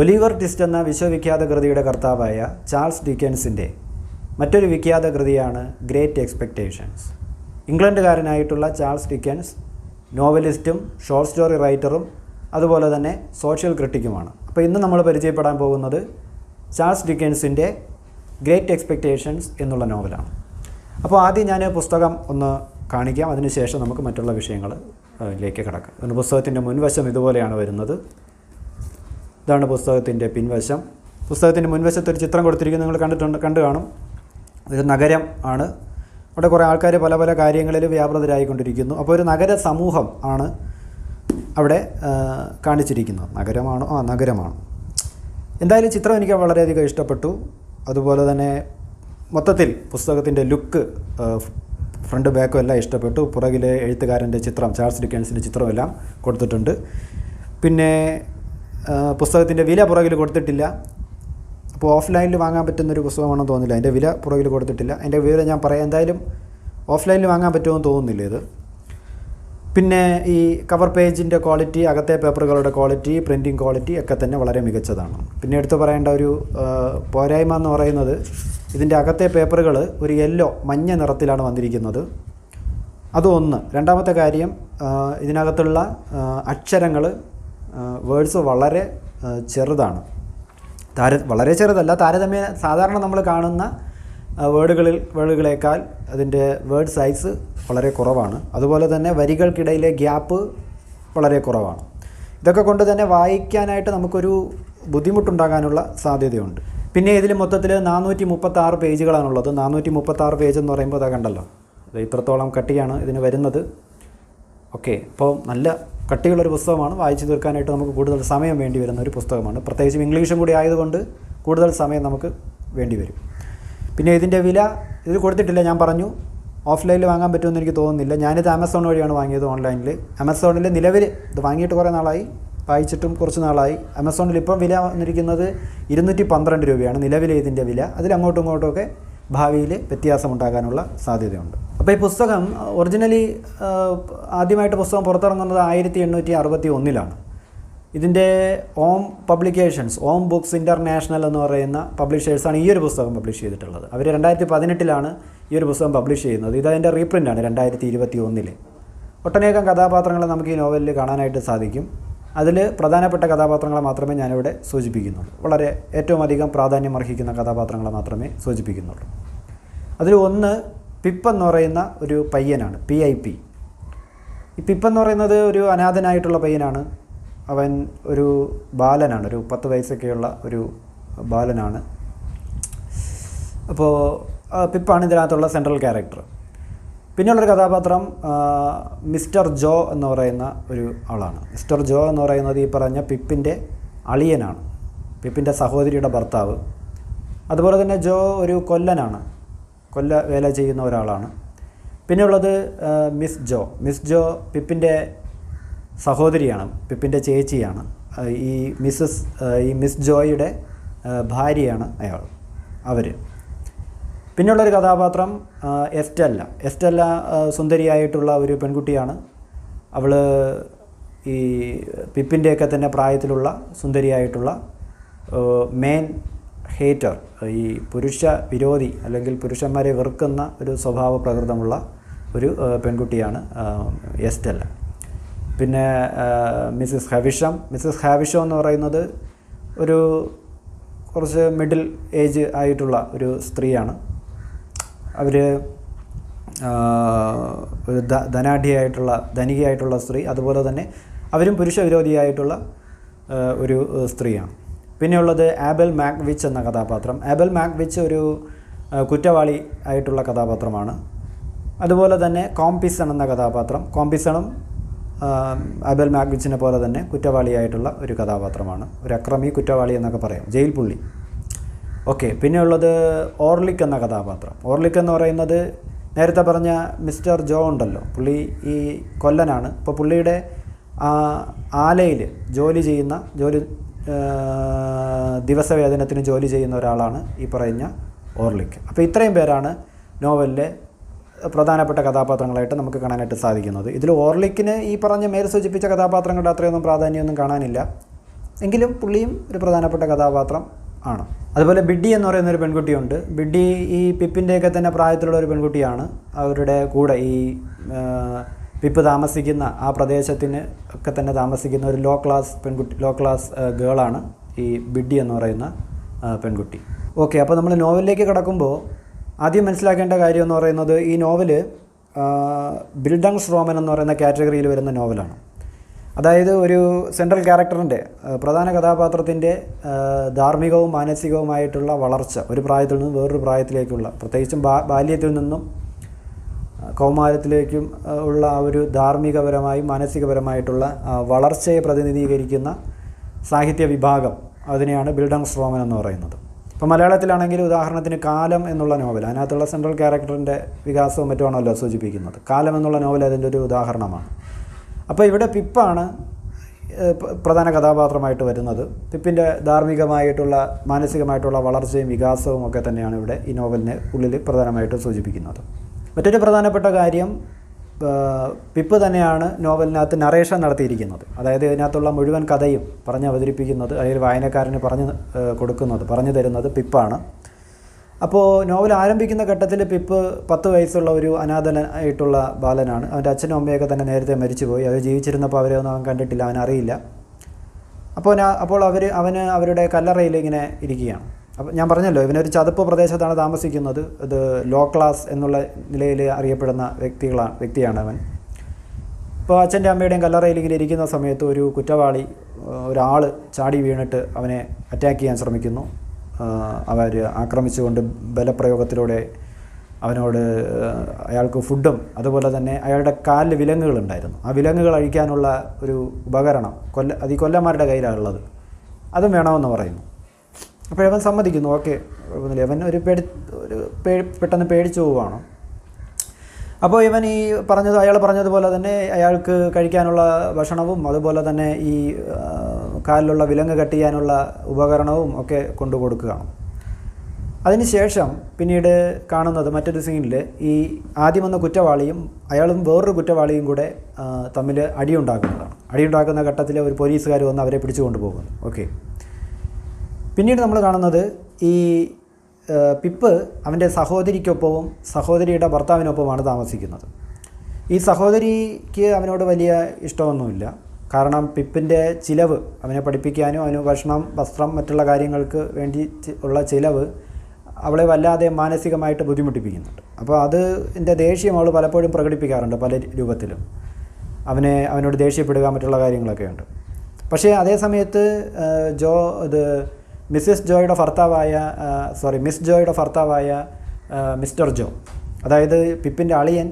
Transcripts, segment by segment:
Oliver twist എന്ന വിശ്വവിഖ്യാത കൃതിയുടെ കർത്താവായ ചാൾസ് ഡിക്കൻസിന്റെ മറ്റൊരു വിഖ്യാത കൃതിയാണ് ഗ്രേറ്റ് എക്സ്പെക്റ്റേഷൻസ് ഇംഗ്ലണ്ടുകാരനായിട്ടുള്ള ചാൾസ് ഡിക്കൻസ് നോവലിസ്റ്റും ഷോർട്ട് സ്റ്റോറി റൈറ്ററും അതുപോലെ തന്നെ സോഷ്യൽ ക്രിട്ടിക്കുമാണ്. അപ്പോൾ ഇന്ന് നമ്മൾ പരിചയപ്പെടാൻ പോകുന്നത് ചാൾസ് ഡിക്കൻസിന്റെ ഗ്രേറ്റ് എക്സ്പെക്റ്റേഷൻസ് എന്നുള്ള നോവലാണ്. അപ്പോൾ ആദ്യം ഞാൻ പുസ്തകം ഒന്ന് കാണിക്കാം. അതിനുശേഷം നമുക്ക് മറ്റുള്ള വിഷയങ്ങൾ കടക്കാം. പുസ്തകത്തിന്റെ മുൻവശം ഇതുപോലെയാണ് വരുന്നത്. ഇതാണ് പുസ്തകത്തിന്റെ പിൻവശം. പുസ്തകത്തിന്റെ മുൻവശത്ത് ഒരു ചിത്രം കൊടുത്തിരിക്കുന്നത് നിങ്ങൾ കണ്ടിട്ടുണ്ട് കണ്ടു കാണും. ഒരു നഗരം ആണ്. അവിടെ കുറേ ആൾക്കാർ പല പല കാര്യങ്ങളിൽ വ്യാപൃതരായിക്കൊണ്ടിരിക്കുന്നു. അപ്പോൾ ഒരു നഗര സമൂഹം ആണ് അവിടെ കാണിച്ചിരിക്കുന്നത്. നഗരമാണോ? ആ നഗരമാണ്. എന്തായാലും ചിത്രം എനിക്ക് വളരെയധികം ഇഷ്ടപ്പെട്ടു. അതുപോലെ തന്നെ മൊത്തത്തിൽ പുസ്തകത്തിന്റെ ലുക്ക് ഫ്രണ്ട് ബാക്കും എല്ലാം ഇഷ്ടപ്പെട്ടു. പുറകിലെ എഴുത്തുകാരന്റെ ചിത്രം ചാൾസ് ഡിക്കൻസിന്റെ ചിത്രമെല്ലാം കൊടുത്തിട്ടുണ്ട്. പിന്നെ പുസ്തകത്തിന്റെ വില പുറകിൽ കൊടുത്തിട്ടില്ല. അപ്പോൾ ഓഫ്ലൈനിൽ വാങ്ങാൻ പറ്റുന്നൊരു പുസ്തകമാണെന്ന് തോന്നില്ല. അതിന്റെ വില പുറകിൽ കൊടുത്തിട്ടില്ല. അതിന്റെ വില ഞാൻ പറയാം. എന്തായാലും ഓഫ്ലൈനിൽ വാങ്ങാൻ പറ്റുമെന്ന് തോന്നുന്നില്ല ഇത്. പിന്നെ ഈ കവർ പേജിന്റെ ക്വാളിറ്റി അകത്തെ പേപ്പറുകളുടെ ക്വാളിറ്റി പ്രിന്റിങ് ക്വാളിറ്റി ഒക്കെ തന്നെ വളരെ മികച്ചതാണ്. പിന്നെ എടുത്തു പറയേണ്ട ഒരു പോരായ്മ എന്ന് പറയുന്നത് ഇതിന്റെ അകത്തെ പേപ്പറുകൾ ഒരു യെല്ലോ മഞ്ഞ നിറത്തിലാണ് വന്നിരിക്കുന്നത്. അതൊന്ന് രണ്ടാമത്തെ കാര്യം ഇതിനകത്തുള്ള അക്ഷരങ്ങൾ വേർഡ്സ് വളരെ ചെറുതാണ്. താര വളരെ ചെറുതല്ല താരതമ്യ സാധാരണ നമ്മൾ കാണുന്ന വേർഡുകളിൽ വേർഡുകളേക്കാൾ അതിന്റെ വേർഡ് സൈസ് വളരെ കുറവാണ്. അതുപോലെ തന്നെ വരികൾക്കിടയിലെ ഗ്യാപ്പ് വളരെ കുറവാണ്. ഇതൊക്കെ കൊണ്ട് തന്നെ വായിക്കാനായിട്ട് നമുക്കൊരു ബുദ്ധിമുട്ടുണ്ടാകാനുള്ള സാധ്യതയുണ്ട്. പിന്നെ ഇതിൽ മൊത്തത്തിൽ നാനൂറ്റി മുപ്പത്തി ആറ് പേജുകളാണുള്ളത്. നാനൂറ്റി മുപ്പത്തി ആറ് പേജ് എന്ന് പറയുമ്പോൾ അതാ കണ്ടല്ലോ. അത് ഇത്രത്തോളം കട്ടിയാണ് ഇതിന് വരുന്നത്. ഓക്കെ അപ്പോൾ നല്ല കട്ടിയുള്ളൊരു പുസ്തകമാണ്. വായിച്ചു തീർക്കാനായിട്ട് നമുക്ക് കൂടുതൽ സമയം വേണ്ടി വരുന്ന ഒരു പുസ്തകമാണ്. പ്രത്യേകിച്ചും ഇംഗ്ലീഷും കൂടി ആയതുകൊണ്ട് കൂടുതൽ സമയം നമുക്ക് വേണ്ടി വരും. പിന്നെ ഇതിന്റെ വില ഇത് കൊടുത്തിട്ടില്ല ഞാൻ പറഞ്ഞു. ഓഫ്ലൈനിൽ വാങ്ങാൻ പറ്റുമെന്ന് എനിക്ക് തോന്നുന്നില്ല. ഞാനിത് ആമസോൺ വഴിയാണ് വാങ്ങിയത് ഓൺലൈനിൽ. ആമസോണിൽ നിലവിൽ ഇത് വാങ്ങിയിട്ട് കുറേ നാളായി. വായിച്ചിട്ടും കുറച്ച് നാളായി. ആമസോണിൽ ഇപ്പം വില വന്നിരിക്കുന്നത് ഇരുന്നൂറ്റി പന്ത്രണ്ട് രൂപയാണ് നിലവിലെ ഇതിന്റെ വില. അതിലങ്ങോട്ടും ഇങ്ങോട്ടുമൊക്കെ ഭാവിയിൽ വ്യത്യാസമുണ്ടാകാനുള്ള സാധ്യതയുണ്ട്. അപ്പോൾ ഈ പുസ്തകം ഒറിജിനലി ആദ്യമായിട്ട് പുസ്തകം പുറത്തിറങ്ങുന്നത് ആയിരത്തി എണ്ണൂറ്റി അറുപത്തി ഒന്നിലാണ് ഇതിന്റെ Om publications Om books international എന്ന് പറയുന്ന പബ്ലിഷേഴ്സാണ് ഈ ഒരു പുസ്തകം പബ്ലിഷ് ചെയ്തിട്ടുള്ളത്. അവർ രണ്ടായിരത്തി പതിനെട്ടിലാണ് ഈ ഒരു പുസ്തകം പബ്ലിഷ് ചെയ്യുന്നത്. ഇത് അതിന്റെ റീപ്രിന്റാണ് രണ്ടായിരത്തി ഇരുപത്തി ഒന്നിലെ ഒട്ടനേകം കഥാപാത്രങ്ങളെ നമുക്ക് ഈ നോവലിൽ കാണാനായിട്ട് സാധിക്കും. അതിൽ പ്രധാനപ്പെട്ട കഥാപാത്രങ്ങളെ മാത്രമേ ഞാനിവിടെ സൂചിപ്പിക്കുന്നുള്ളൂ. വളരെ ഏറ്റവും അധികം പ്രാധാന്യം അർഹിക്കുന്ന കഥാപാത്രങ്ങളെ മാത്രമേ സൂചിപ്പിക്കുന്നുള്ളൂ. അതിൽ ഒന്ന് പിപ്പ് എന്ന് പറയുന്ന ഒരു പയ്യനാണ് പി ഐ പി ഈ പിപ്പെന്ന് പറയുന്നത് ഒരു അനാഥനായിട്ടുള്ള പയ്യനാണ്. അവൻ ഒരു ബാലനാണ് ഒരു പത്ത് വയസ്സൊക്കെയുള്ള ഒരു ബാലനാണ്. അപ്പോൾ പിപ്പാണ് ഇതിനകത്തുള്ള സെൻട്രൽ ക്യാരക്ടർ പിന്നെയുള്ളൊരു കഥാപാത്രം മിസ്റ്റർ ജോ എന്ന് പറയുന്ന ഒരു ആളാണ്. മിസ്റ്റർ ജോ എന്ന് പറയുന്നത് ഈ പറഞ്ഞ പിപ്പിന്റെ അളിയനാണ് പിപ്പിന്റെ സഹോദരിയുടെ ഭർത്താവ്. അതുപോലെ തന്നെ ജോ ഒരു കൊല്ലനാണ്. കൊല്ല വേല ചെയ്യുന്ന ഒരാളാണ്. പിന്നെയുള്ളത് മിസ് ജോ. മിസ് ജോ പിപ്പിന്റെ സഹോദരിയാണ് പിപ്പിന്റെ ചേച്ചിയാണ്. ഈ മിസ്സസ് ഈ മിസ് ജോയുടെ ഭാര്യയാണ് അയാൾ അവർ പിന്നെയുള്ളൊരു കഥാപാത്രം എസ്റ്റല്ല. എസ്റ്റല്ല സുന്ദരിയായിട്ടുള്ള ഒരു പെൺകുട്ടിയാണ്. അവൾ ഈ പിപ്പിന്റെയൊക്കെ തന്നെ പ്രായത്തിലുള്ള സുന്ദരിയായിട്ടുള്ള മെയിൻ ഹേറ്റർ ഈ പുരുഷ വിരോധി അല്ലെങ്കിൽ പുരുഷന്മാരെ വെറുക്കുന്ന ഒരു സ്വഭാവ പ്രകൃതമുള്ള ഒരു പെൺകുട്ടിയാണ് എസ്റ്റൽ. പിന്നെ മിസ്സസ് മിസ്സിസ് മിസ്സസ് ഹാവിഷം എന്ന് പറയുന്നത് ഒരു കുറച്ച് മിഡിൽ ഏജ് ആയിട്ടുള്ള ഒരു സ്ത്രീയാണ്. അവർ ഒരു ധനാഢ്യയായിട്ടുള്ള ധനികയായിട്ടുള്ള സ്ത്രീ. അതുപോലെ തന്നെ അവരും പുരുഷ വിരോധിയായിട്ടുള്ള ഒരു സ്ത്രീയാണ്. പിന്നെയുള്ളത് ആബൽ മാക്വിച്ച് എന്ന കഥാപാത്രം. ആബൽ മാക്വിച്ച് ഒരു കുറ്റവാളി ആയിട്ടുള്ള കഥാപാത്രമാണ്. അതുപോലെ തന്നെ കോംപിസൺ എന്ന കഥാപാത്രം. കോംപിസണും അബൽ ആബൽ മാക്വിച്ചിനെ പോലെ തന്നെ കുറ്റവാളിയായിട്ടുള്ള ഒരു കഥാപാത്രമാണ്. ഒരു അക്രമി കുറ്റവാളി എന്നൊക്കെ പറയാം. ജയിൽ പുള്ളി. ഓക്കെ പിന്നെയുള്ളത് ഓർലിക് എന്ന കഥാപാത്രം. ഓർലിക് എന്ന് പറയുന്നത് നേരത്തെ പറഞ്ഞ മിസ്റ്റർ ജോ ഉണ്ടല്ലോ. പുള്ളി ഈ കൊല്ലനാണ്. ഇപ്പോൾ പുള്ളിയുടെ ആലയിൽ ജോലി ചെയ്യുന്ന ജോലി ദിവസവേതനത്തിന് ജോലി ചെയ്യുന്ന ഒരാളാണ് ഈ പറയുന്ന ഓർലിക്ക് അപ്പോൾ ഇത്രയും പേരാണ് നോവലിലെ പ്രധാനപ്പെട്ട കഥാപാത്രങ്ങളായിട്ട് നമുക്ക് കാണാനായിട്ട് സാധിക്കുന്നത്. ഇതിൽ ഓർലിക്കിന് ഈ പറഞ്ഞ മേൽ സൂചിപ്പിച്ച കഥാപാത്രങ്ങളുടെ അത്രയൊന്നും പ്രാധാന്യമൊന്നും കാണാനില്ല. എങ്കിലും പുള്ളിയും ഒരു പ്രധാനപ്പെട്ട കഥാപാത്രം ആണ്. അതുപോലെ ബിഡ്ഡി എന്ന് പറയുന്ന ഒരു പെൺകുട്ടിയുണ്ട്. ബിഡ്ഡി ഈ പിപ്പിന്റെയൊക്കെ തന്നെ പ്രായത്തിലുള്ള ഒരു പെൺകുട്ടിയാണ്. അവരുടെ കൂടെ ഈ ആ, പിപ്പ് താമസിക്കുന്ന ആ പ്രദേശത്തിന് ഒക്കെ തന്നെ താമസിക്കുന്ന ഒരു ലോ ക്ലാസ് പെൺകുട്ടി ലോ ക്ലാസ് ഗേളാണ് ഈ ബിഡി എന്ന് പറയുന്ന പെൺകുട്ടി. ഓക്കെ അപ്പോൾ നമ്മൾ നോവലിലേക്ക് കിടക്കുമ്പോൾ ആദ്യം മനസ്സിലാക്കേണ്ട കാര്യം എന്ന് പറയുന്നത് ഈ നോവൽ ബിൽഡങ്സ് റോമൻ എന്ന് പറയുന്ന കാറ്റഗറിയിൽ വരുന്ന നോവലാണ്. അതായത് ഒരു സെൻട്രൽ ക്യാരക്ടറിന്റെ പ്രധാന കഥാപാത്രത്തിന്റെ ധാർമ്മികവും മാനസികവുമായിട്ടുള്ള വളർച്ച ഒരു പ്രായത്തിൽ നിന്നും വേറൊരു പ്രായത്തിലേക്കുള്ള പ്രത്യേകിച്ചും ബാല്യത്തിൽ നിന്നും കൗമാരത്തിലേക്കും ഉള്ള ആ ഒരു ധാർമ്മികപരമായും മാനസികപരമായിട്ടുള്ള വളർച്ചയെ പ്രതിനിധീകരിക്കുന്ന സാഹിത്യ വിഭാഗം അതിനെയാണ് ബിൽഡങ്സ് റോമൻ എന്ന് പറയുന്നത്. ഇപ്പോൾ മലയാളത്തിലാണെങ്കിൽ ഉദാഹരണത്തിന് കാലം എന്നുള്ള നോവൽ അതിനകത്തുള്ള സെൻട്രൽ ക്യാരക്ടറിന്റെ വികാസവും മറ്റുമാണല്ലോ സൂചിപ്പിക്കുന്നത്. കാലം എന്നുള്ള നോവൽ അതിന്റെ ഒരു ഉദാഹരണമാണ്. അപ്പോൾ ഇവിടെ പിപ്പാണ് പ്രധാന കഥാപാത്രമായിട്ട് വരുന്നത്. പിപ്പിന്റെ ധാർമ്മികമായിട്ടുള്ള മാനസികമായിട്ടുള്ള വളർച്ചയും വികാസവും ഒക്കെ തന്നെയാണ് ഇവിടെ ഈ നോവലിനെ ഉള്ളിൽ പ്രധാനമായിട്ടും സൂചിപ്പിക്കുന്നത്. മറ്റൊരു പ്രധാനപ്പെട്ട കാര്യം പിപ്പ് തന്നെയാണ് നോവലിനകത്ത് നറേഷൻ നടത്തിയിരിക്കുന്നത്. അതായത് ഇതിനകത്തുള്ള മുഴുവൻ കഥയും പറഞ്ഞ് അവതരിപ്പിക്കുന്നത് അല്ലെങ്കിൽ വായനക്കാരന് പറഞ്ഞു കൊടുക്കുന്നത് പറഞ്ഞു തരുന്നത് പിപ്പാണ് അപ്പോൾ നോവൽ ആരംഭിക്കുന്ന ഘട്ടത്തിൽ പിപ്പ് പത്ത് വയസ്സുള്ള ഒരു അനാഥനായിട്ടുള്ള ബാലനാണ്. അവന്റെ അച്ഛനും അമ്മയൊക്കെ തന്നെ നേരത്തെ മരിച്ചുപോയി. അവർ ജീവിച്ചിരുന്നപ്പോൾ അവരെ ഒന്നും അവൻ കണ്ടിട്ടില്ല അവൻ അറിയില്ല അപ്പോൾ അപ്പോൾ അവർ അവന് അവരുടെ കല്ലറയിൽ ഇങ്ങനെ ഇരിക്കുകയാണ്. അപ്പോൾ ഞാൻ പറഞ്ഞല്ലോ ഇവനൊരു ചതുപ്പ് പ്രദേശത്താണ് താമസിക്കുന്നത്. ഇത് ലോ ക്ലാസ് എന്നുള്ള നിലയിൽ അറിയപ്പെടുന്ന വ്യക്തികളാണ് വ്യക്തിയാണ് അവൻ. ഇപ്പോൾ അച്ഛന്റെ അമ്മയുടെയും കല്ലറയിൽ ഇങ്ങനെ ഇരിക്കുന്ന സമയത്ത് ഒരു കുറ്റവാളി ഒരാൾ ചാടി വീണിട്ട് അവനെ അറ്റാക്ക് ചെയ്യാൻ ശ്രമിക്കുന്നു. അവർ ആക്രമിച്ചുകൊണ്ട് ബലപ്രയോഗത്തിലൂടെ അവനോട് അയാൾക്ക് ഫുഡും അതുപോലെ തന്നെ അയാളുടെ കാലിൽ വിലങ്ങുകളുണ്ടായിരുന്നു. ആ വിലങ്ങുകൾ അഴിക്കാനുള്ള ഒരു ഉപകരണം കൊല്ല അത് ഈ കൊല്ലന്മാരുടെ കയ്യിലാണ് ഉള്ളത് അതും വേണമെന്ന് പറയുന്നു. അപ്പോൾ അവൻ സമ്മതിക്കുന്നു ഓക്കെ കുഴപ്പമൊന്നുമില്ല. അവൻ ഒരു പേടി ഒരു പേ പെട്ടെന്ന് പേടിച്ചു പോവുകയാണ്. അപ്പോൾ ഇവൻ ഈ പറഞ്ഞത് അയാൾ പറഞ്ഞതുപോലെ തന്നെ അയാൾക്ക് കഴിക്കാനുള്ള ഭക്ഷണവും അതുപോലെ തന്നെ ഈ കാലിലുള്ള വിലങ്ങ് കട്ട് ചെയ്യാനുള്ള ഉപകരണവും ഒക്കെ കൊണ്ടു കൊടുക്കുകയാണ്. അതിനുശേഷം പിന്നീട് കാണുന്നത് മറ്റൊരു സീനിൽ ഈ ആദ്യം വന്ന കുറ്റവാളിയും അയാളും വേറൊരു കുറ്റവാളിയും കൂടെ തമ്മിൽ അടിയുണ്ടാക്കുന്നതാണ്. അടിയുണ്ടാക്കുന്ന ഘട്ടത്തിൽ ഒരു പോലീസുകാർ വന്ന് അവരെ പിടിച്ചു കൊണ്ടുപോകുന്നു. ഓക്കെ. പിന്നീട് നമ്മൾ കാണുന്നത് ഈ പിപ്പ് അവന്റെ സഹോദരിക്കൊപ്പവും സഹോദരിയുടെ ഭർത്താവിനൊപ്പമാണ് താമസിക്കുന്നത്. ഈ സഹോദരിക്ക് അവനോട് വലിയ ഇഷ്ടമൊന്നുമില്ല. കാരണം പിപ്പിന്റെ ചിലവ് അവനെ പഠിപ്പിക്കാനും അവന് ഭക്ഷണം വസ്ത്രം മറ്റുള്ള കാര്യങ്ങൾക്ക് വേണ്ടി ഉള്ള ചിലവ് അവളെ വല്ലാതെ മാനസികമായിട്ട് ബുദ്ധിമുട്ടിപ്പിക്കുന്നുണ്ട്. അപ്പോൾ അത് എന്റെ ദേഷ്യം അവൾ പലപ്പോഴും പ്രകടിപ്പിക്കാറുണ്ട് പല രൂപത്തിലും. അവനെ അവനോട് ദേഷ്യപ്പെടുക മറ്റുള്ള കാര്യങ്ങളൊക്കെ ഉണ്ട്. പക്ഷേ അതേ സമയത്ത് ജോ ഇത് മിസ്സിസ് ജോയുടെ ഭർത്താവായ സോറി മിസ് ജോയുടെ ഭർത്താവായ മിസ്റ്റർ ജോ. അതായത് പിപ്പിന്റെ അളിയൻ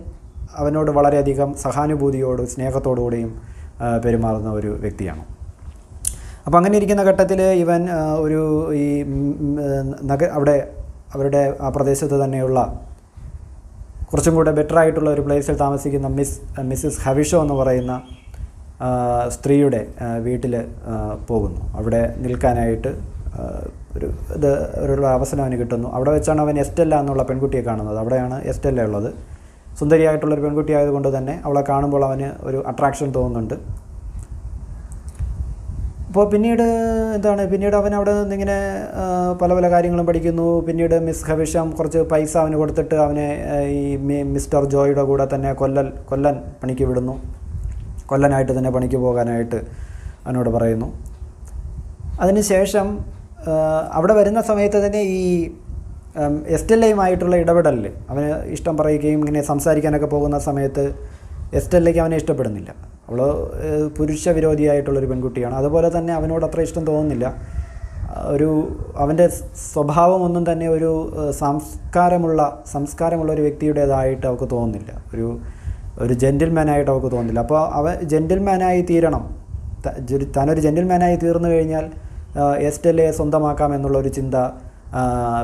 അവനോട് വളരെയധികം സഹാനുഭൂതിയോടും സ്നേഹത്തോടുകൂടിയും പെരുമാറുന്ന ഒരു വ്യക്തിയാണ്. അപ്പോൾ അങ്ങനെ ഇരിക്കുന്ന ഘട്ടത്തിൽ ഇവൻ ഒരു ഈ നഗ അവിടെ അവരുടെ ആ പ്രദേശത്ത് തന്നെയുള്ള കുറച്ചും കൂടെ ബെറ്റർ ആയിട്ടുള്ള ഒരു പ്ലേസിൽ താമസിക്കുന്ന മിസ് മിസ്സിസ് ഹവിഷോ എന്ന് പറയുന്ന സ്ത്രീയുടെ വീട്ടിൽ പോകുന്നു. അവിടെ നിൽക്കാനായിട്ട് ഒരു ഇത് ഒരു അവസരം അവന് കിട്ടുന്നു. അവിടെ വെച്ചാണ് അവൻ എസ്റ്റെല്ല എന്നുള്ള പെൺകുട്ടിയെ കാണുന്നത്. അവിടെയാണ് എസ്റ്റെല്ല ഉള്ളത്. സുന്ദരിയായിട്ടുള്ളൊരു പെൺകുട്ടി ആയതുകൊണ്ട് തന്നെ അവളെ കാണുമ്പോൾ അവന് ഒരു അട്രാക്ഷൻ തോന്നുന്നുണ്ട്. അപ്പോൾ പിന്നീട് എന്താണ്? പിന്നീട് അവൻ അവിടെ നിന്നിങ്ങനെ പല പല കാര്യങ്ങളും പഠിക്കുന്നു. പിന്നീട് മിസ് ഹവിഷം കുറച്ച് പൈസ അവന് കൊടുത്തിട്ട് അവനെ ഈ മിസ്റ്റർ ജോയിയുടെ കൂടെ തന്നെ കൊല്ലൽ കൊല്ലൻ പണിക്ക് വിടുന്നു. കൊല്ലനായിട്ട് തന്നെ പണിക്ക് പോകാനായിട്ട് അവനോട് പറയുന്നു. അതിനുശേഷം അവിടെ വരുന്ന സമയത്ത് തന്നെ ഈ എസ് ഉം, എയുമായിട്ടുള്ള ഇടപെടലിൽ അവന് ഇഷ്ടം പറയുകയും ഇങ്ങനെ സംസാരിക്കാനൊക്കെ പോകുന്ന സമയത്ത് എസ് എസ്റ്റെല്ലയ്ക്ക് അവനെ ഇഷ്ടപ്പെടുന്നില്ല. അവൾ പുരുഷ വിരോധിയായിട്ടുള്ളൊരു പെൺകുട്ടിയാണ്. അതുപോലെ തന്നെ അവനോട് അത്ര ഇഷ്ടം തോന്നുന്നില്ല. ഒരു അവന്റെ സ്വഭാവമൊന്നും തന്നെ ഒരു സംസ്കാരമുള്ള സംസ്കാരമുള്ള ഒരു വ്യക്തിയുടേതായിട്ട് അവൾക്ക് തോന്നുന്നില്ല. ഒരു ഒരു ജെന്റിൽമാനായിട്ട് അവൾക്ക് തോന്നുന്നില്ല. അപ്പോൾ അവൻ ജെന്റിൽമാനായി തീരണം. താനൊരു ജെന്റിൽമാനായി തീർന്നു കഴിഞ്ഞാൽ എസ്റ്റെല്ലയെ സ്വന്തമാക്കാം എന്നുള്ള ഒരു ചിന്ത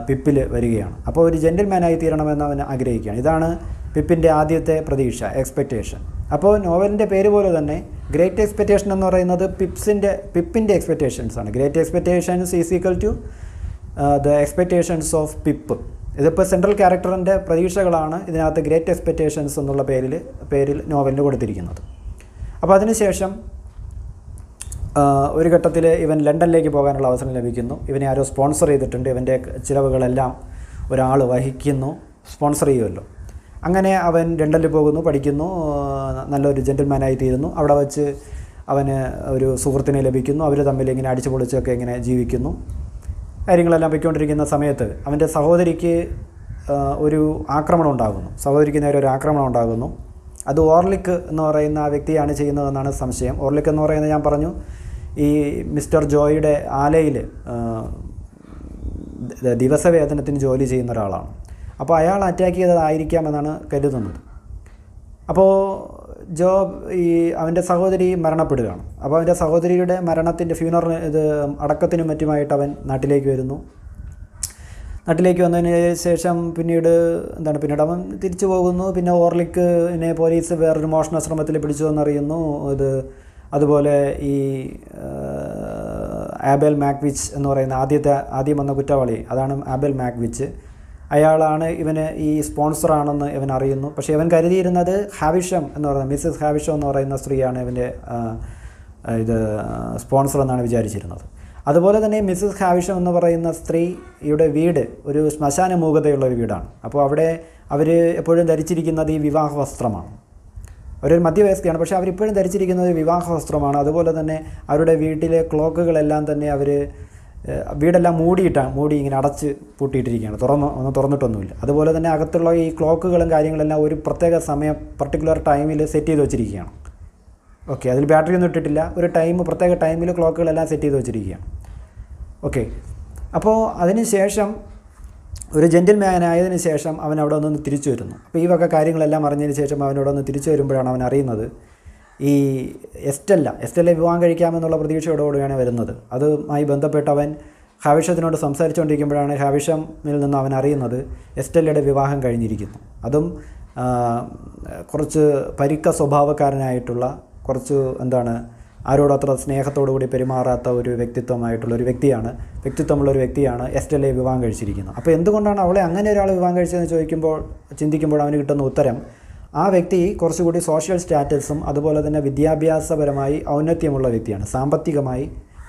പിപ്പിൽ വരികയാണ്. അപ്പോൾ ഒരു ജെന്റിൽമാനായി തീരണമെന്ന് അവൻ ആഗ്രഹിക്കുകയാണ്. ഇതാണ് പിപ്പിന്റെ ആദ്യത്തെ പ്രതീക്ഷ എക്സ്പെക്റ്റേഷൻ അപ്പോൾ നോവലിന്റെ പേര് പോലെ തന്നെ ഗ്രേറ്റ് എക്സ്പെക്റ്റേഷൻ എന്ന് പറയുന്നത് പിപ്സിന്റെ പിപ്പിന്റെ എക്സ്പെക്റ്റേഷൻസ് ആണ്. Great expectations is equal to the expectations of Pip ഇതിപ്പോൾ സെൻട്രൽ ക്യാരക്ടറിന്റെ പ്രതീക്ഷകളാണ് ഇതിനകത്ത് ഗ്രേറ്റ് എക്സ്പെക്റ്റേഷൻസ് എന്നുള്ള പേരിൽ പേരിൽ നോവലിന് കൊടുത്തിരിക്കുന്നത്. അപ്പോൾ അതിനുശേഷം ഒരു ഘട്ടത്തിൽ ഇവൻ ലണ്ടനിലേക്ക് പോകാനുള്ള അവസരം ലഭിക്കുന്നു. ഇവനെ ആരോ സ്പോൺസർ ചെയ്തിട്ടുണ്ട്. ഇവന്റെ ചിലവുകളെല്ലാം ഒരാൾ വഹിക്കുന്നു. സ്പോൺസർ ചെയ്യുമല്ലോ. അങ്ങനെ അവൻ ലണ്ടനിൽ പോകുന്നു പഠിക്കുന്നു നല്ലൊരു ജെന്റിൽമാനായി തീരുന്നു. അവിടെ വച്ച് അവന് ഒരു സുഹൃത്തിനെ ലഭിക്കുന്നു. അവർ തമ്മിൽ ഇങ്ങനെ അടിച്ചു പൊളിച്ചൊക്കെ ഇങ്ങനെ ജീവിക്കുന്നു. കാര്യങ്ങളെല്ലാം പൊയ്ക്കൊണ്ടിരിക്കുന്ന സമയത്ത് അവന്റെ സഹോദരിക്ക് ഒരു ആക്രമണം ഉണ്ടാകുന്നു. സഹോദരിക്ക് നേരെ ഒരു ആക്രമണം ഉണ്ടാകുന്നു. അത് ഓർലിക്ക് എന്ന് പറയുന്ന ആ വ്യക്തിയാണ് ചെയ്യുന്നതെന്നാണ് സംശയം. ഓർലിക്ക് എന്ന് പറയുന്നത് ഞാൻ പറഞ്ഞു ഈ മിസ്റ്റർ ജോയിയുടെ ആലയിൽ ദിവസവേതനത്തിന് ജോലി ചെയ്യുന്ന ഒരാളാണ്. അപ്പോൾ അയാൾ അറ്റാക്ക് ചെയ്തതായിരിക്കാമെന്നാണ് കരുതുന്നത്. അപ്പോൾ ജോ ഈ അവന്റെ സഹോദരി മരണപ്പെടുകയാണ്. അപ്പോൾ അവന്റെ സഹോദരിയുടെ മരണത്തിന്റെ ഫ്യൂണറിന് ഇത് അടക്കത്തിനും മറ്റുമായിട്ട് അവൻ നാട്ടിലേക്ക് വരുന്നു. നാട്ടിലേക്ക് വന്നതിന് ശേഷം പിന്നീട് എന്താണ് പിന്നീട് അവൻ തിരിച്ചു പോകുന്നു. പിന്നെ ഓർലിക്കിനെ പോലീസ് വേറൊരു മോഷണശ്രമത്തിൽ പിടിച്ചു എന്നറിയുന്നു. ഇത് അതുപോലെ ഈ ആബൽ മാക്വിച്ച് എന്ന് പറയുന്ന ആദ്യത്തെ ആദ്യം വന്ന കുറ്റവാളി. അതാണ് ആബൽ മാക്വിച്ച്. അയാളാണ് ഇവന് ഈ സ്പോൺസറാണെന്ന് ഇവൻ അറിയുന്നു. പക്ഷേ ഇവൻ കരുതിയിരുന്നത് ഹാവിഷം എന്ന് പറയുന്ന മിസ്സസ് ഹാവിഷം എന്ന് പറയുന്ന സ്ത്രീയാണ് ഇവന്റെ ഇത് സ്പോൺസർ എന്നാണ് വിചാരിച്ചിരുന്നത്. അതുപോലെ തന്നെ മിസ്സസ് ഹാവിഷം എന്ന് പറയുന്ന സ്ത്രീയുടെ വീട് ഒരു ശ്മശാന മൂകതയുള്ള ഒരു വീടാണ്. അപ്പോൾ അവിടെ അവർ എപ്പോഴും ധരിച്ചിരിക്കുന്നത് ഈ വിവാഹ വസ്ത്രമാണ്. അവരൊരു മധ്യവയസ്കയാണ് പക്ഷേ അവരിപ്പോഴും ധരിച്ചിരിക്കുന്നത് വിവാഹ വസ്ത്രമാണ്. അതുപോലെ തന്നെ അവരുടെ വീട്ടിലെ ക്ലോക്കുകളെല്ലാം തന്നെ അവർ വീടെല്ലാം മൂടിയിട്ടാണ് മൂടി ഇങ്ങനെ അടച്ച് പൂട്ടിയിട്ടിരിക്കുകയാണ്. തുറന്ന് ഒന്നും തുറന്നിട്ടൊന്നുമില്ല. അതുപോലെ തന്നെ അകത്തുള്ള ഈ ക്ലോക്കുകളും കാര്യങ്ങളെല്ലാം ഒരു പ്രത്യേക സമയം പർട്ടിക്കുലർ ടൈമിൽ സെറ്റ് ചെയ്ത് വെച്ചിരിക്കുകയാണ്. ഓക്കെ അതിൽ ബാറ്ററി ഒന്നും ഇട്ടിട്ടില്ല. ഒരു ടൈം പ്രത്യേക ടൈമിൽ ക്ലോക്കുകളെല്ലാം സെറ്റ് ചെയ്ത് വെച്ചിരിക്കുകയാണ് ഓക്കെ അപ്പോൾ അതിന് ശേഷം ഒരു ജെന്റിൽമാൻ ആയതിനു ശേഷം അവൻ അവിടെ ഒന്ന് തിരിച്ചു വരുന്നു. അപ്പോൾ ഈ വക കാര്യങ്ങളെല്ലാം അറിഞ്ഞതിന് ശേഷം അവനോട് ഒന്ന് തിരിച്ചു വരുമ്പോഴാണ് അവൻ അറിയുന്നത് ഈ എസ്റ്റല്ല എസ്റ്റല്ല വിവാഹം കഴിക്കാമെന്നുള്ള പ്രതീക്ഷയോടുകൂടിയാണ് വരുന്നത്. അതുമായി ബന്ധപ്പെട്ട് അവൻ ഹാവിഷത്തിനോട് സംസാരിച്ചുകൊണ്ടിരിക്കുമ്പോഴാണ് ഹാവിഷമിൽ നിന്ന് അവൻ അറിയുന്നത് എസ്റ്റല്ലയുടെ വിവാഹം കഴിഞ്ഞിരിക്കുന്നു. അതും കുറച്ച് പരിക്ക സ്വഭാവക്കാരനായിട്ടുള്ള കുറച്ച് എന്താണ് ആരോടും അത്ര സ്നേഹത്തോടു കൂടി പെരുമാറാത്ത ഒരു വ്യക്തിത്വമായിട്ടുള്ള ഒരു വ്യക്തിയാണ്. വ്യക്തിത്വമുള്ള ഒരു വ്യക്തിയാണ് എസ്റ്റലെ വിവാഹം കഴിച്ചിരിക്കുന്നത്. അപ്പോൾ എന്തുകൊണ്ടാണ് അവളെ അങ്ങനെ ഒരാൾ വിവാഹം കഴിച്ചതെന്ന് ചോദിക്കുമ്പോൾ ചിന്തിക്കുമ്പോൾ അവന് കിട്ടുന്ന ഉത്തരം? ആ വ്യക്തി കുറച്ചുകൂടി സോഷ്യൽ സ്റ്റാറ്റസും അതുപോലെ തന്നെ വിദ്യാഭ്യാസപരമായി ഔന്നത്യമുള്ള വ്യക്തിയാണ്. സാമ്പത്തികമായി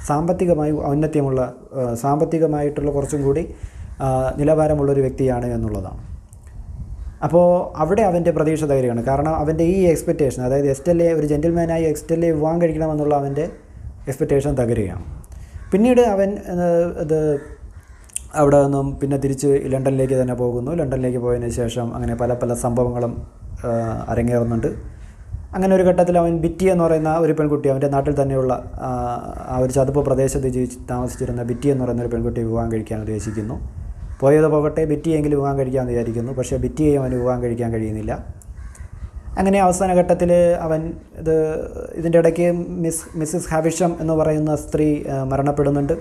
സാമ്പത്തികമായി ഔന്നത്യമുള്ള സാമ്പത്തികമായിട്ടുള്ള കുറച്ചും കൂടി നിലവാരമുള്ളൊരു വ്യക്തിയാണ് എന്നുള്ളതാണ്. അപ്പോൾ അവിടെ അവന്റെ പ്രതീക്ഷ തകരുകയാണ്. കാരണം അവന്റെ ഈ എക്സ്പെക്റ്റേഷൻ അതായത് എസ്റ്റെല്ലെ ഒരു ജെന്റിൽമാനായി എസ്റ്റെല്ലെ വിവാഹം കഴിക്കണമെന്നുള്ള അവന്റെ എക്സ്പെക്റ്റേഷൻ തകരുകയാണ്. പിന്നീട് അവൻ ഇത് അവിടെ നിന്നും പിന്നെ തിരിച്ച് ലണ്ടനിലേക്ക് തന്നെ പോകുന്നു. ലണ്ടനിലേക്ക് പോയതിന് ശേഷം അങ്ങനെ പല പല സംഭവങ്ങളും അരങ്ങേറുന്നുണ്ട്. അങ്ങനെ ഒരു ഘട്ടത്തിൽ അവൻ ബിറ്റി എന്ന് പറയുന്ന ഒരു പെൺകുട്ടി അവന്റെ നാട്ടിൽ തന്നെയുള്ള ആ ഒരു ചതുപ്പ് പ്രദേശത്ത് ജീവിച്ച് താമസിച്ചിരുന്ന ബിറ്റി എന്ന് പറയുന്ന ഒരു പെൺകുട്ടി വിവാഹം കഴിക്കാൻ ഉദ്ദേശിക്കുന്നു. പോയത് പോകട്ടെ ബിറ്റിയെങ്കിലും വിവാഹം കഴിക്കാമെന്ന് വിചാരിക്കുന്നു. പക്ഷേ ബിറ്റിയെ അവന് വിവാഹം കഴിക്കാൻ കഴിയുന്നില്ല. അങ്ങനെ അവസാന ഘട്ടത്തിൽ അവൻ ഇത് ഇതിന്റെ ഇടയ്ക്ക് മിസ് മിസ്സിസ് ഹാവിഷം എന്ന് പറയുന്ന സ്ത്രീ മരണപ്പെടുന്നുണ്ട്.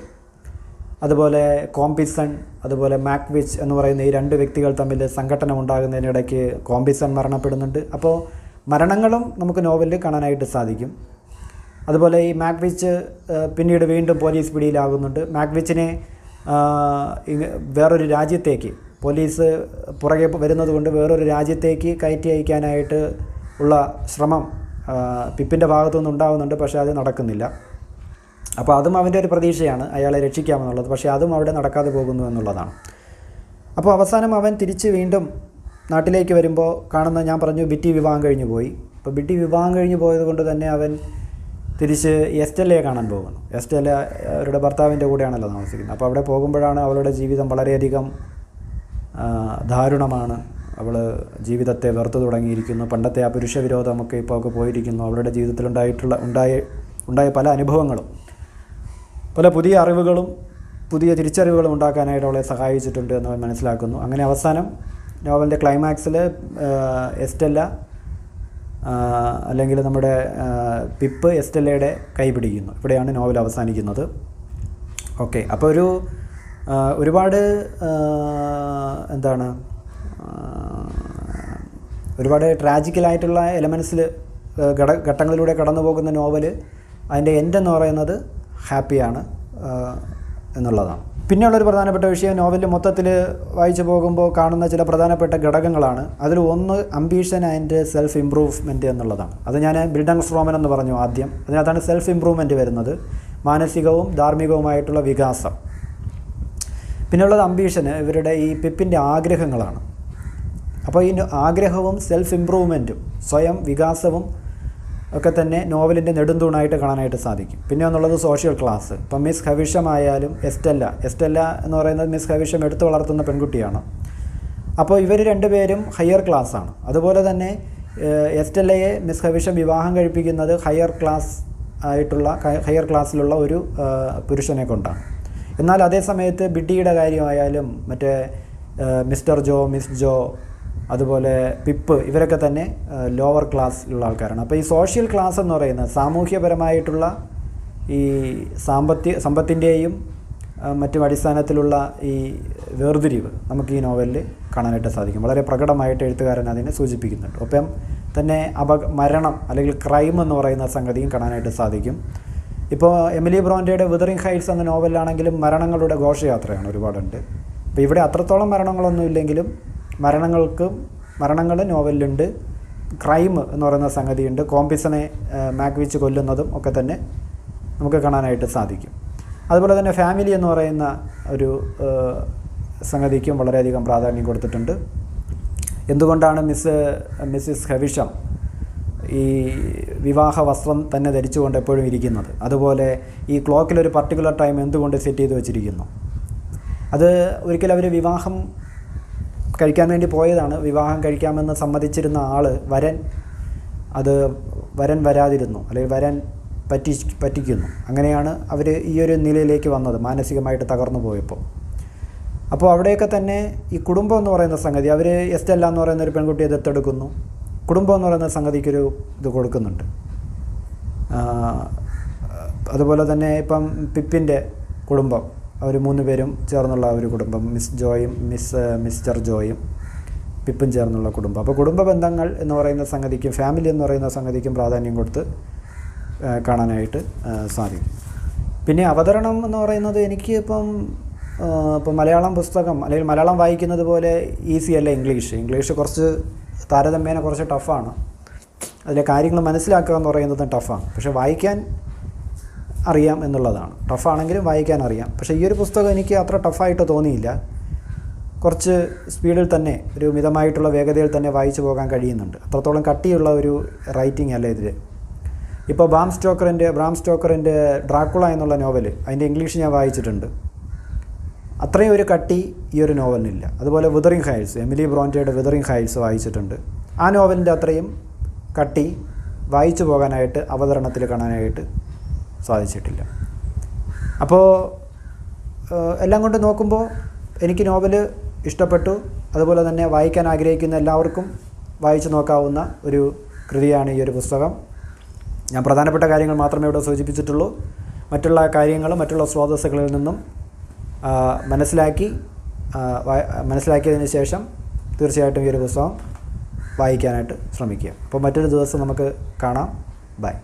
അതുപോലെ കോംപിസൺ അതുപോലെ മാക്വിച്ച് എന്ന് പറയുന്ന ഈ രണ്ട് വ്യക്തികൾ തമ്മിൽ സംഘട്ടനം ഉണ്ടാകുന്നതിനിടയ്ക്ക് കോംപിസൺ മരണപ്പെടുന്നുണ്ട്. അപ്പോൾ മരണങ്ങളും നമുക്ക് നോവലിൽ കാണാനായിട്ട് സാധിക്കും. അതുപോലെ ഈ മാക്വിച്ച് പിന്നീട് വീണ്ടും പോലീസ് പിടിയിലാകുന്നുണ്ട്. മാക്വിച്ചിനെ വേറൊരു രാജ്യത്തേക്ക്. പോലീസ് പുറകെ വരുന്നത് കൊണ്ട് വേറൊരു രാജ്യത്തേക്ക് കയറ്റി അയക്കാനായിട്ട് ഉള്ള ശ്രമം പിപ്പിന്റെ ഭാഗത്തുനിന്ന് ഉണ്ടാകുന്നുണ്ട് പക്ഷേ അത് നടക്കുന്നില്ല. അപ്പോൾ അതും അവന്റെ ഒരു പ്രതീക്ഷയാണ് അയാളെ രക്ഷിക്കാമെന്നുള്ളത്. പക്ഷേ അതും അവിടെ നടക്കാതെ പോകുന്നു എന്നുള്ളതാണ്. അപ്പോൾ അവസാനം അവൻ തിരിച്ച് വീണ്ടും നാട്ടിലേക്ക് വരുമ്പോൾ കാണുന്ന ഞാൻ പറഞ്ഞു ബിറ്റി വിവാഹം കഴിഞ്ഞു പോയി അപ്പോൾ ബിറ്റി വിവാഹം കഴിഞ്ഞു പോയത് കൊണ്ട് തന്നെ അവൻ തിരിച്ച് എസ്റ്റെല്ലയെ കാണാൻ പോകുന്നു. എസ്റ്റെല്ല അവരുടെ ഭർത്താവിന്റെ കൂടെയാണല്ലോ താമസിക്കുന്നത്. അപ്പോൾ അവിടെ പോകുമ്പോഴാണ് അവളുടെ ജീവിതം വളരെയധികം ദാരുണമാണ്. അവൾ ജീവിതത്തെ വെറുത്തു തുടങ്ങിയിരിക്കുന്നു. പണ്ടത്തെ ആ പുരുഷ വിരോധമൊക്കെ ഇപ്പോൾ ഒക്കെ പോയിരിക്കുന്നു. അവളുടെ ജീവിതത്തിലുണ്ടായിട്ടുള്ള ഉണ്ടായ ഉണ്ടായ പല അനുഭവങ്ങളും പല പുതിയ അറിവുകളും പുതിയ തിരിച്ചറിവുകളും ഉണ്ടാക്കാനായിട്ട് അവളെ സഹായിച്ചിട്ടുണ്ട് എന്ന് മനസ്സിലാക്കുന്നു. അങ്ങനെ അവസാനം നോവലിന്റെ ക്ലൈമാക്സിൽ എസ്റ്റെല്ല അല്ലെങ്കിൽ നമ്മുടെ പിപ്പ് എസ്റ്റെല്ലയുടെ കൈ പിടിക്കുന്നു. ഇവിടെയാണ് നോവൽ അവസാനിക്കുന്നത്. ഓക്കെ അപ്പോൾ ഒരു ഒരുപാട് എന്താണ് ഒരുപാട് ട്രാജിക്കലായിട്ടുള്ള എലമെൻസിൽ ഘട ഘട്ടങ്ങളിലൂടെ കടന്നു പോകുന്ന നോവൽ അതിന്റെ എൻഡ് എന്ന് പറയുന്നത് ഹാപ്പിയാണ് എന്നുള്ളതാണ്. പിന്നെയുള്ളൊരു പ്രധാനപ്പെട്ട വിഷയം നോവലിൽ മൊത്തത്തിൽ വായിച്ചു പോകുമ്പോൾ കാണുന്ന ചില പ്രധാനപ്പെട്ട ഘടകങ്ങളാണ്. അതിൽ ഒന്ന് അംബീഷൻ ആൻഡ് സെൽഫ് ഇമ്പ്രൂവ്മെന്റ് എന്നുള്ളതാണ്. അത് ഞാൻ ബിൽഡങ്സ് റോമൻ എന്ന് പറഞ്ഞു ആദ്യം. അതിനകത്താണ് സെൽഫ് ഇമ്പ്രൂവ്മെന്റ് വരുന്നത്. മാനസികവും ധാർമ്മികവുമായിട്ടുള്ള വികാസം. പിന്നെയുള്ളത് അംബീഷന് ഇവരുടെ ഈ പിപ്പിന്റെ ആഗ്രഹങ്ങളാണ്. അപ്പോൾ ഈ ആഗ്രഹവും സെൽഫ് ഇമ്പ്രൂവ്മെന്റും സ്വയം വികാസവും ഒക്കെ തന്നെ നോവലിന്റെ നെടുന്തൂണായിട്ട് കാണാനായിട്ട് സാധിക്കും. പിന്നെ ഒന്നുള്ളത് സോഷ്യൽ ക്ലാസ്. ഇപ്പം മിസ് ഹവിഷമായാലും എസ്റ്റെല്ല. എസ്റ്റെല്ല എന്ന് പറയുന്നത് മിസ് ഹവിഷം എടുത്തു വളർത്തുന്ന പെൺകുട്ടിയാണ്. അപ്പോൾ ഇവർ രണ്ടുപേരും ഹയർ ക്ലാസ് ആണ് അതുപോലെ തന്നെ എസ്റ്റെല്ലയെ മിസ് ഹവിഷം വിവാഹം കഴിപ്പിക്കുന്നത് ഹയർ ക്ലാസ് ആയിട്ടുള്ള ഹയർ ക്ലാസ്സിലുള്ള ഒരു പുരുഷനെ കൊണ്ടാണ്. എന്നാൽ അതേ സമയത്ത് ബിഡിയുടെ കാര്യമായാലും മറ്റേ മിസ്റ്റർ ജോ മിസ് ജോ അതുപോലെ പിപ്പ് ഇവരൊക്കെ തന്നെ ലോവർ ക്ലാസ്സിലുള്ള ആൾക്കാരാണ്. അപ്പോൾ ഈ സോഷ്യൽ ക്ലാസ് എന്ന് പറയുന്നത് സാമൂഹ്യപരമായിട്ടുള്ള ഈ സാമ്പത്തിക സമ്പത്തിന്റെയും മറ്റും അടിസ്ഥാനത്തിലുള്ള ഈ വേർതിരിവ് നമുക്ക് ഈ നോവലിൽ കാണാനായിട്ട് സാധിക്കും. വളരെ പ്രകടമായിട്ട് എഴുത്തുകാരൻ അതിനെ സൂചിപ്പിക്കുന്നുണ്ട്. ഒപ്പം തന്നെ അപ മരണം അല്ലെങ്കിൽ ക്രൈം എന്ന് പറയുന്ന സംഗതിയും കാണാനായിട്ട് സാധിക്കും. ഇപ്പോൾ എമിലി ബ്രോൻഡയുടെ വിതറിംഗ് ഹൈറ്റ്സ് എന്ന നോവലിലാണെങ്കിലും മരണങ്ങളുടെ ഘോഷയാത്രയാണ് ഒരുപാടുണ്ട്. അപ്പോൾ ഇവിടെ അത്രത്തോളം മരണങ്ങളൊന്നും ഇല്ലെങ്കിലും മരണങ്ങൾക്കും മരണങ്ങൾ നോവലിലുണ്ട്. ക്രൈം എന്ന് പറയുന്ന സംഗതിയുണ്ട്. കോമ്പിസനെ മാഗ്വിച്ച് വെച്ച് കൊല്ലുന്നതും ഒക്കെ തന്നെ നമുക്ക് കാണാനായിട്ട് സാധിക്കും. അതുപോലെ തന്നെ ഫാമിലി എന്ന് പറയുന്ന ഒരു സംഗതിക്കും വളരെയധികം പ്രാധാന്യം കൊടുത്തിട്ടുണ്ട്. എന്തുകൊണ്ടാണ് മിസ് മിസ്സിസ് ഹവിഷം ഈ വിവാഹ വസ്ത്രം തന്നെ ധരിച്ചുകൊണ്ട് എപ്പോഴും ഇരിക്കുന്നത്? അതുപോലെ ഈ ക്ലോക്കിലൊരു പർട്ടിക്കുലർ ടൈം എന്തുകൊണ്ട് സെറ്റ് ചെയ്ത് വെച്ചിരിക്കുന്നു? അത് ഒരിക്കലും അവർ വിവാഹം കഴിക്കാൻ വേണ്ടി പോയതാണ്. വിവാഹം കഴിക്കാമെന്ന് സമ്മതിച്ചിരുന്ന ആൾ വരൻ അത് വരൻ വരാതിരുന്നു. അല്ലെങ്കിൽ വരൻ പറ്റി പറ്റിക്കുന്നു. അങ്ങനെയാണ് അവർ ഈ ഒരു നിലയിലേക്ക് വന്നത് മാനസികമായിട്ട് തകർന്നു പോയപ്പോൾ അപ്പോൾ അവിടെയൊക്കെ തന്നെ ഈ കുടുംബം എന്ന് പറയുന്ന സംഗതി അവർ എസ്റ്റല്ല എന്ന് പറയുന്ന ഒരു പെൺകുട്ടിയെ ദത്തെടുക്കുന്നു കുടുംബം എന്ന് പറയുന്ന സംഗതിക്കൊരു ഇത് കൊടുക്കുന്നുണ്ട്. അതുപോലെ തന്നെ ഇപ്പം പിപ്പിന്റെ കുടുംബം. അവർ മൂന്ന് പേരും ചേർന്നുള്ള ഒരു കുടുംബം. മിസ് ജോയും മിസ് മിസ്റ്റർ ജോയും പിപ്പും ചേർന്നുള്ള കുടുംബം. അപ്പോൾ കുടുംബ ബന്ധങ്ങൾ എന്ന് പറയുന്ന സംഗതിക്കും ഫാമിലി എന്ന് പറയുന്ന സംഗതിക്കും പ്രാധാന്യം കൊടുത്ത് കാണാനായിട്ട് സാധിക്കും. പിന്നെ അവതരണം എന്ന് പറയുന്നത് എനിക്ക് ഇപ്പം ഇപ്പോൾ ഇപ്പം മലയാളം പുസ്തകം അല്ലെങ്കിൽ മലയാളം വായിക്കുന്നത് പോലെ ഈസി അല്ല ഇംഗ്ലീഷ്. ഇംഗ്ലീഷ് കുറച്ച് താരതമ്യേന കുറച്ച് ടഫാണ് അതിലെ കാര്യങ്ങൾ മനസ്സിലാക്കുക എന്ന് പറയുന്നത് ടഫാണ് പക്ഷേ വായിക്കാൻ അറിയാം എന്നുള്ളതാണ്. ടഫാണെങ്കിലും വായിക്കാൻ അറിയാം. പക്ഷേ ഈ ഒരു പുസ്തകം എനിക്ക് അത്ര ടഫായിട്ട് തോന്നിയില്ല. കുറച്ച് സ്പീഡിൽ തന്നെ ഒരു മിതമായിട്ടുള്ള വേഗതയിൽ തന്നെ വായിച്ചു പോകാൻ കഴിയുന്നുണ്ട്. അത്രത്തോളം കട്ടിയുള്ള ഒരു റൈറ്റിംഗ് അല്ല ഇതിൽ ഇപ്പോൾ ബാം സ്റ്റോക്കറിന്റെ ബ്രാം സ്റ്റോക്കറിന്റെ ഡ്രാക്കുള എന്നുള്ള നോവൽ അതിന്റെ ഇംഗ്ലീഷ് ഞാൻ വായിച്ചിട്ടുണ്ട്. അത്രയും ഒരു കട്ടി ഈ ഒരു നോവലിനില്ല അതുപോലെ വിതറിങ് ഹൈൽസ് എമിലി ബ്രോന്റയുടെ വിതറിങ് ഹൈൽസ് വായിച്ചിട്ടുണ്ട്. ആ നോവലിന്റെ അത്രയും കട്ടി വായിച്ചു പോകാനായിട്ട് അവതരണത്തിൽ കാണാനായിട്ട് സാധിച്ചിട്ടില്ല. അപ്പോൾ എല്ലാം കൊണ്ട് നോക്കുമ്പോൾ എനിക്ക് നോവൽ ഇഷ്ടപ്പെട്ടു. അതുപോലെ തന്നെ വായിക്കാൻ ആഗ്രഹിക്കുന്ന എല്ലാവർക്കും വായിച്ചു നോക്കാവുന്ന ഒരു കൃതിയാണ് ഈ ഒരു പുസ്തകം. ഞാൻ പ്രധാനപ്പെട്ട കാര്യങ്ങൾ മാത്രമേ ഇവിടെ സൂചിപ്പിച്ചിട്ടുള്ളൂ. മറ്റുള്ള കാര്യങ്ങൾ മറ്റുള്ള സ്രോതസ്സുകളിൽ നിന്നും മനസ്സിലാക്കി മനസ്സിലാക്കിയതിന് ശേഷം തീർച്ചയായിട്ടും ഈ ഒരു പുസ്തകം വായിക്കാനായിട്ട് ശ്രമിക്കുക. അപ്പോൾ മറ്റൊരു ദിവസം നമുക്ക് കാണാം. ബൈ.